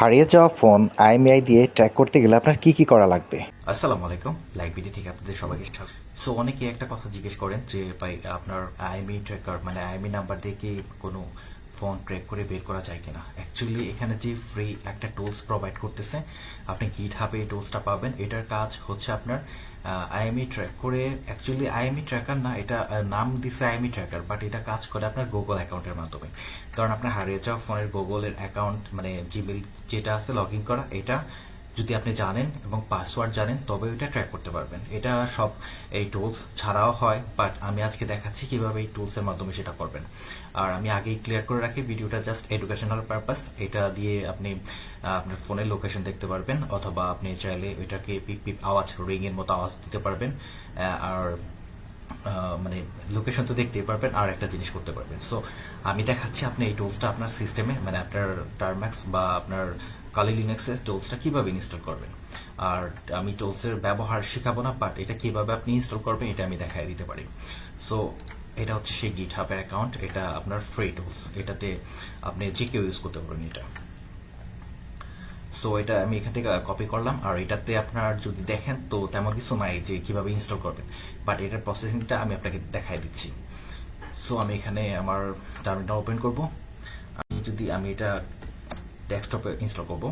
হারিয়ে যাওয়া phone IMEI দিয়ে ট্র্যাক করতে গেলে আপনার কি কি করা লাগবে? আসসালামু আলাইকুম লাইব্রেরি থেকে আপনাদের সবাইকে স্বাগত। সো অনেকে একটা কথা জিজ্ঞেস করেন যে, ভাই, আপনার আইএমই ট্র্যাকার মানে আইএমই নাম্বার দিয়ে কি কোনো ফোন ক্র্যাক করে বের করা যায় কিনা। অ্যাকচুয়ালি এখানে যে ফ্রি একটা টুলস প্রোভাইড করতেছে, আপনি গিট হাবে এই টুলসটা পাবেন। এটার কাজ হচ্ছে আপনার আইএমই ট্র্যাক করে অ্যাকচুয়ালি আইএমই ট্র্যাকার না, এটা নাম দিছে আইএমই ট্র্যাকার বাট এটা কাজ করে আপনার গুগল অ্যাকাউন্টের মাধ্যমে। কারণ আপনার হারিয়ে যাওয়া ফোনের গুগলের অ্যাকাউন্ট মানে জিমেল যেটা আছে লগ করা, এটা যদি আপনি জানেন এবং পাসওয়ার্ড জানেন তবে ওইটা ট্র্যাক করতে পারবেন। এটা সব এই টুলস ছাড়াও হয় বাট আমি আজকে দেখাচ্ছি কীভাবে এই টুলসের মাধ্যমে সেটা করবেন। আর আমি আগেই ক্লিয়ার করে রাখি ভিডিওটা জাস্ট এডুকেশনাল পারপাস এটা দিয়ে আপনি আপনার ফোনের লোকেশন দেখতে পারবেন, অথবা আপনি চাইলে ওইটাকে পিপ পিপ আওয়াজ রিং এর মতো আওয়াজ দিতে পারবেন। আর মানে লোকেশন তো দেখতেই পারবেন, আর একটা জিনিস করতে পারবেন। সো আমি দেখাচ্ছি আপনি এই টুলসটা আপনার সিস্টেমে মানে আপনার টার্ম্যাক্স বা আপনার কালি লিনাক্সের টুলসটা কীভাবে ইনস্টল করবেন? আর আমি টুলসের ব্যবহার শেখাবো না বাট এটা কীভাবে আপনি ইনস্টল করবেন এটা আমি দেখাই দিতে পারি। সো এটা হচ্ছে সেই গিট হাবের অ্যাকাউন্ট এটা আপনার ফ্রি টুলস এটাতে আপনি যে কেউ ইউজ করতে পারবেন এটা। সো এটা আমি এখান থেকে কপি করলাম, আর এটাতে আপনার যদি দেখেন, তো তেমন কিছু নাই যে কীভাবে ইনস্টল করবেন বাট এটার প্রসেসিংটা আমি আপনাকে দেখাই দিচ্ছি। সো আমি এখানে আমার টার্মিনাল ওপেন করব। আমি যদি, আমি এটা ডেস্কটপে ইনস্টল করব।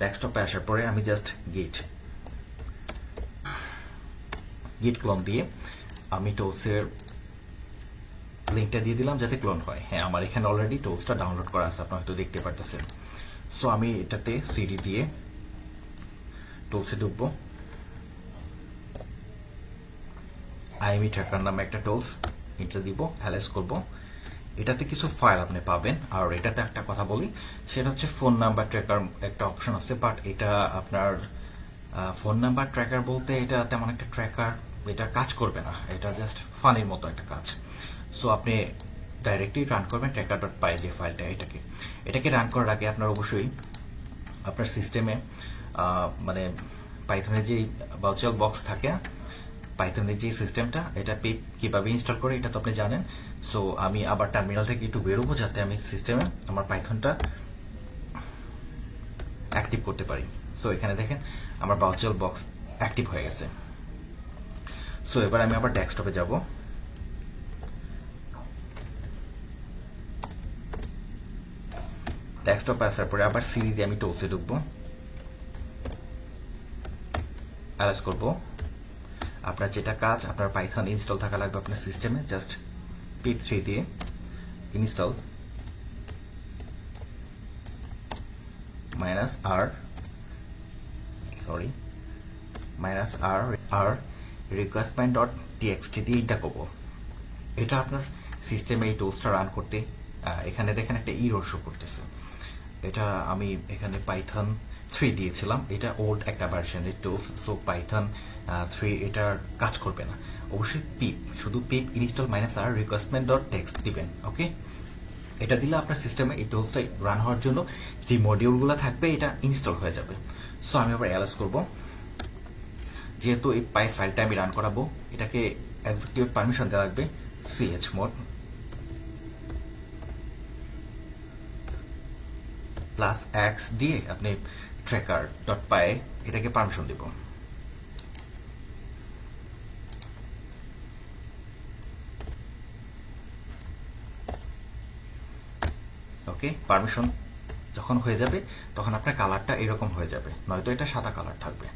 ডেস্কটপে আসার পরে আমি জাস্ট গিট গিট ক্লোন দিয়ে আমি টোলসের লিঙ্কটা দিয়ে দিলাম যাতে ক্লোন হয়। হ্যাঁ আমার এখানে অলরেডি টোলসটা ডাউনলোড করা আছে, আপনারা হয়তো দেখতে পারতেছেন। সো আমি এটাতে সিডি দিয়ে টোলসে ঢুকবো। আইএমই ট্র্যাকার নামে একটা টুলস এটা দিব অ্যালেস করব। এটাতে কিছু ফাইল আপনি পাবেন। আর এটাতে একটা কথা বলি, সেটা হচ্ছে ফোন নাম্বার ট্র্যাকার একটা অপশন আছে বাট এটা আপনার ফোন নাম্বার ট্র্যাকার বলতে এটা তেমন একটা ট্র্যাকার এটা কাজ করবে না। এটা জাস্ট ফানির মতো একটা কাজ। সো আপনি ডাইরেক্টলি রান করবেন ট্র্যাকার ডট পাই যে ফাইলটা এটাকে। এটাকে রান করার আগে আপনার অবশ্যই আপনার সিস্টেমে মানে পাইথনের যে ভার্চুয়াল বক্স থাকে পাইথনের যে সিস্টেমটা এটা পিপ কীভাবে ইনস্টল করে, এটা তো আপনি জানেন। সো আমি আবার টার্মিনাল থেকে একটু বেরোবো যাতে আমি সিস্টেমে আমার পাইথনটা অ্যাক্টিভ করতে পারি। সো এখানে দেখেন, আমার ভার্চুয়াল বক্স অ্যাক্টিভ হয়ে গেছে। সো এবার আমি আবার ডেস্কটপে যাব। ডেস্কটপে আসার পরে আবার সিরি দিয়ে আমি টোলসে ঢুকবো। অ্যালাস করব। আপনার যেটা কাজ, আপনার পাইথন ইনস্টল থাকা লাগবে আপনার সিস্টেমে জাস্ট পিপ থ্রি দিয়ে install minus R sorry minus R R requirements dot TXT দিয়ে এটা করব। এটা আপনার সিস্টেমে এই টুলসটা রান করতে এখানে দেখেন একটা ইরোর শো করতেছে। এটা আমি এখানে পাইথন থ্রি দিয়েছিলাম। এটা ওল্ড একটা ভার্সনের টুলস সো পাইথন থ্রি এটার কাজ করবে না। অবশ্যই পিপ শুধু pip install minus R requirements dot text দিবেন ওকে এটা দিলে আপনার সিস্টেমে এই টুলসটা রান হওয়ার জন্য যে মডিউলগুলো থাকবে, এটা ইনস্টল হয়ে যাবে। সো আমি আবার অ্যালাস করব। যেহেতু এই পাই ফাইলটা আমি রান করাবো, এটাকে এক্সিকিউট পারমিশন দেওয়া লাগবে সিএচ মোড প্লাস এক্স দিয়ে আপনি ট্র্যাকার ডট পায়ে এটাকে পারমিশন দিব। ওকে পারমিশন যখন হয়ে যাবে, তখন আপনার কালারটা এরকম হয়ে যাবে, নয়তো এটা সাদা কালার থাকবে।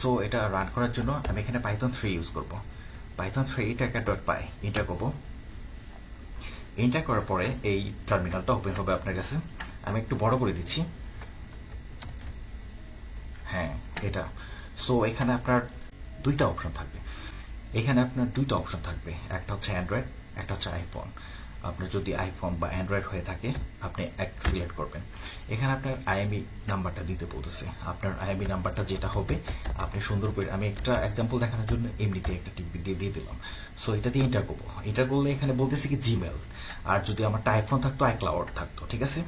সো এটা রান করার জন্য আমি এখানে পাইথন থ্রি ইউজ করব। Python three tracker dot py enter করব। এন্টার করার পরে এই টার্মিনালটা ওপেন হবে আপনার কাছে। আমি একটু বড় করে দিচ্ছি। হ্যাঁ এটা। সো এখানে আপনার দুইটা অপশন থাকবে। এখানে আপনার দুইটা অপশন থাকবে। একটা হচ্ছে অ্যান্ড্রয়েড একটা হচ্ছে আইফোন আপনার যদি আইফোন বা অ্যান্ড্রয়েড হয়ে থাকে, আপনি এক সিলেক্ট করবেন। এখানে আপনার আইএমই নাম্বারটা দিতে বলতেছে। আপনার আইএমই নাম্বারটা যেটা হবে, আপনি সুন্দর করে, আমি একটা এক্সাম্পল দেখানোর জন্য এমনিতে একটা টিপি দিয়ে দিয়ে দিলাম। সো এটা দিয়ে এন্টার করব। এন্টার করলে এখানে বলতেছে কি জিমেল আর যদি আমার আইফোন থাকতো আইক্লাউড থাকতো, ঠিক আছে?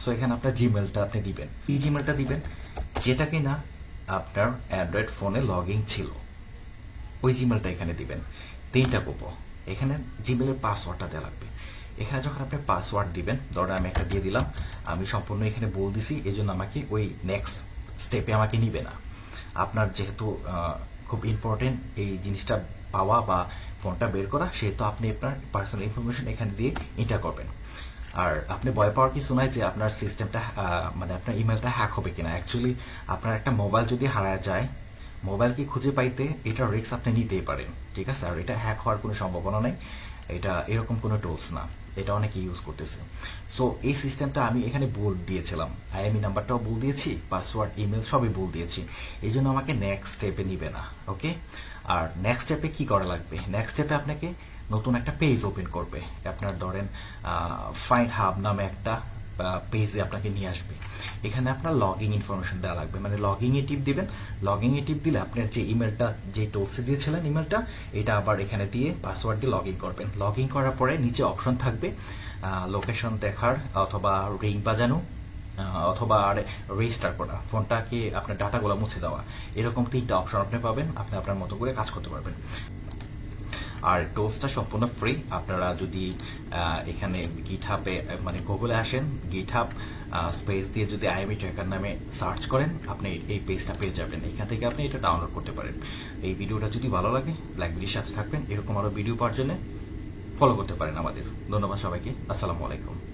সো এখানে আপনার জিমেলটা আপনি দিবেন। এই জিমেলটা দিবেন। যেটা কিনা আপনার অ্যান্ড্রয়েড ফোনে লগ ইন ছিল। ওই জিমেলটা এখানে দিবেন। তিনটা করব এখানে জিমেলের পাসওয়ার্ডটা দেওয়া লাগবে। এখানে যখন আপনি পাসওয়ার্ড দিবেন, ধরেন আমি একটা দিয়ে দিলাম, আমি সম্পূর্ণ এখানে বল দিছি এই জন্য আমাকে ওই নেক্সট স্টেপে আমাকে নিবে না। আপনার যেহেতু খুব ইম্পর্টেন্ট এই জিনিসটা পাওয়া বা ফোনটা বের করা, সেহেতু আপনি আপনার পার্সোনাল ইনফরমেশন এখানে দিয়ে এন্টার করবেন। আর আপনি ভয় পাওয়ার কিছু নয় যে আপনার সিস্টেমটা মানে আপনার ইমেলটা হ্যাক হবে কিনা। অ্যাকচুয়ালি আপনার একটা মোবাইল যদি হারায় যায় মোবাইল কি খুঁজে পাইতে এটা রিস্ক আপনি নিতেই পারেন, ঠিক আছে? আর এটা হ্যাক হওয়ার কোনো সম্ভাবনা নেই। এটা এরকম কোনো টোলস না। এটা অনেকে ইউজ করতেছে। সো এই সিস্টেমটা আমি এখানে বল দিয়েছিলাম। আইএমই নাম্বারটাও বল দিয়েছি পাসওয়ার্ড ইমেল সবই বল দিয়েছি। এই জন্য আমাকে নেক্সট স্টেপে নিবে না ওকে আর নেক্সট স্টেপে কি করা লাগবে? নেক্সট স্টেপে আপনাকে নতুন একটা পেজ ওপেন করবে। আপনার ধরেন ফাইন্ড হাব নামে একটা পেজে আপনাকে নিয়ে আসবে। এখানে আপনার লগিং ইনফরমেশন দেওয়া লাগবে। মানে লগিং এ টিপ দিবেন। লগিং এ টিপ দিলে আপনার যে ইমেলটা যে টোলসে দিয়েছিলেন ইমেলটা এটা আবার এখানে দিয়ে পাসওয়ার্ড দিয়ে লগ ইন করবেন। লগ ইন করার পরে নিচে অপশন থাকবে লোকেশন দেখার অথবা রিং বাজানো অথবা আর রেজিস্টার করা। ফোনটাকে আপনার ডাটাগুলো মুছে দেওয়া। এরকম তিনটা অপশন আপনি পাবেন। আপনি আপনার মতো করে কাজ করতে পারবেন। আর টোস্টটা সম্পূর্ণ ফ্রি আপনারা যদি এখানে গিটহাপে মানে গুগলে আসেন গিঠাপ স্পেস দিয়ে যদি আইএমই ট্র্যাকার নামে সার্চ করেন, আপনি এই পেজটা পেয়ে যাবেন। এখান থেকে আপনি এটা ডাউনলোড করতে পারেন। এই ভিডিওটা যদি ভালো লাগে ভিডিওর সাথে থাকবেন। এরকম আরও ভিডিও পাওয়ার জন্য ফলো করতে পারেন আমাদের। ধন্যবাদ সবাইকে। আসসালামু আলাইকুম।